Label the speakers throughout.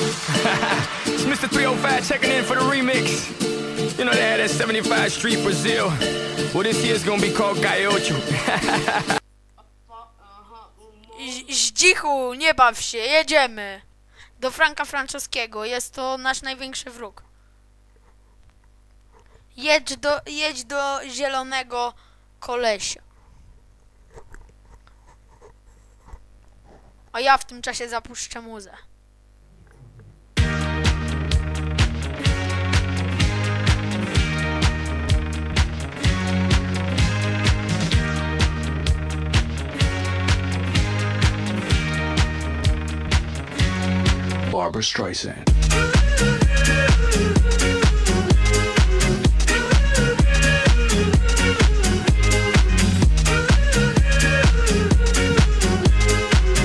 Speaker 1: it's Mr. 305 checking in for the remix. You know they had that 75 Street Brazil. Well, this year's gonna be called Gaiocho.
Speaker 2: Zdzichu, nie baw się, jedziemy. Do Franka Franceskiego, jest to nasz największy wróg. Jedź do, jedź do zielonego kolesia. A ja w tym czasie zapuszczę muzę.
Speaker 3: Barbara Streisand.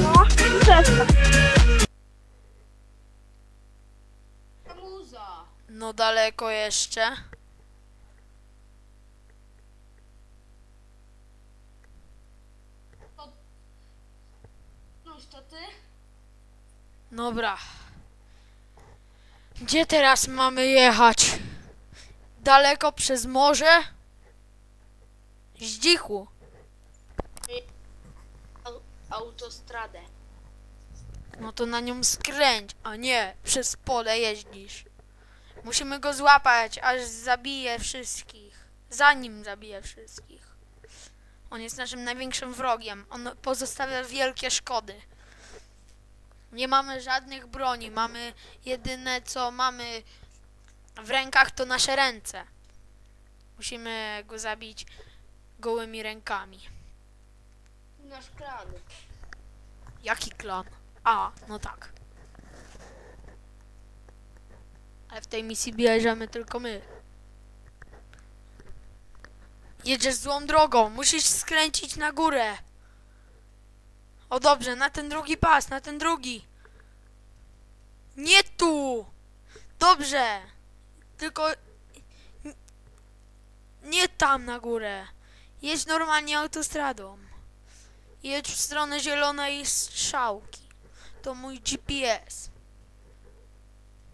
Speaker 4: No.
Speaker 2: No daleko jeszcze.
Speaker 5: No to ty?
Speaker 2: Dobra. Gdzie teraz mamy jechać? Daleko przez morze? Zdzichu.
Speaker 5: Au, autostradę.
Speaker 2: No to na nią skręć, a nie przez pole jeździsz. Musimy go złapać, aż zabije wszystkich. Zanim zabije wszystkich. On jest naszym największym wrogiem. On pozostawia wielkie szkody. Nie mamy żadnych broni. Mamy jedyne co mamy w rękach to nasze ręce. Musimy go zabić gołymi rękami.
Speaker 5: Nasz klan.
Speaker 2: Jaki klan? A, no tak. Ale w tej misji bierzemy tylko my. Jedziesz złą drogą, musisz skręcić na górę. O dobrze, na ten drugi pas, na ten drugi. Nie tu! Dobrze. Tylko... Nie tam na górę. Jedź normalnie autostradą. Jedź w stronę zielonej strzałki. To mój GPS.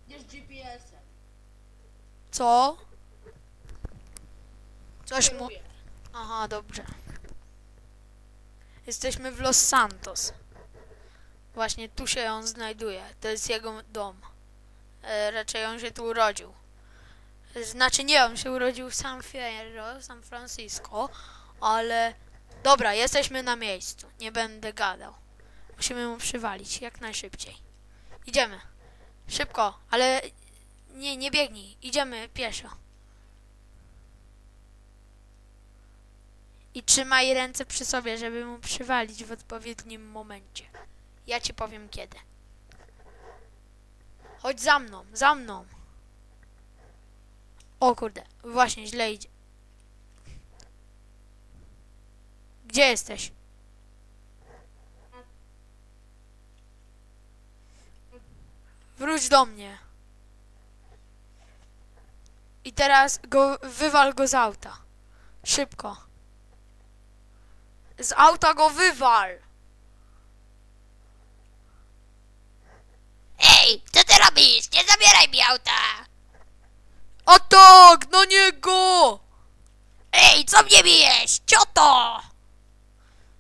Speaker 5: Jest GPS-em.
Speaker 2: Co? Coś mu... Aha, dobrze. Jesteśmy w Los Santos. Właśnie tu się on znajduje. To jest jego dom. E, raczej on się tu urodził. Znaczy nie, on się urodził w San Fierro, San Francisco, ale... Dobra, jesteśmy na miejscu. Nie będę gadał. Musimy mu przywalić jak najszybciej. Idziemy. Szybko, ale nie, nie biegnij. Idziemy pieszo. I trzymaj ręce przy sobie, żeby mu przywalić w odpowiednim momencie. Ja ci powiem kiedy. Chodź za mną, za mną. O kurde, właśnie źle idzie. Gdzie jesteś? Wróć do mnie. I teraz go, wywal go z auta. Szybko. Z auta go wywal!
Speaker 5: Ej, co ty robisz? Nie zabieraj mi auta!
Speaker 2: A tak, na niego!
Speaker 5: Ej, co mnie bijesz? Cioto!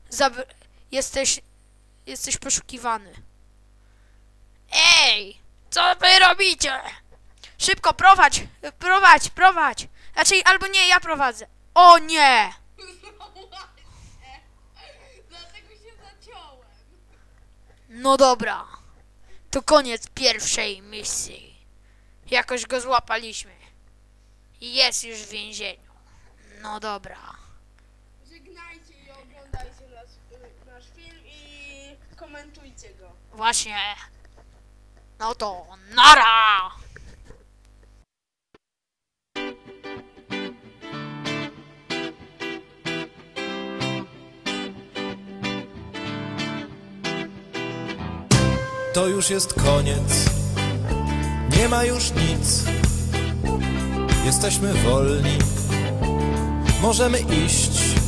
Speaker 2: Zabr jesteś, jesteś poszukiwany.
Speaker 5: Ej, co wy robicie?
Speaker 2: Szybko, prowadź, prowadź, prowadź. Raczej, albo nie, ja prowadzę. O nie! No dobra. To koniec pierwszej misji. Jakoś go złapaliśmy. I jest już w więzieniu. No dobra.
Speaker 5: Żegnajcie i oglądajcie nasz, nasz film i komentujcie go.
Speaker 2: Właśnie. No to nara!
Speaker 6: To już jest koniec, nie ma już nic. Jesteśmy wolni, możemy iść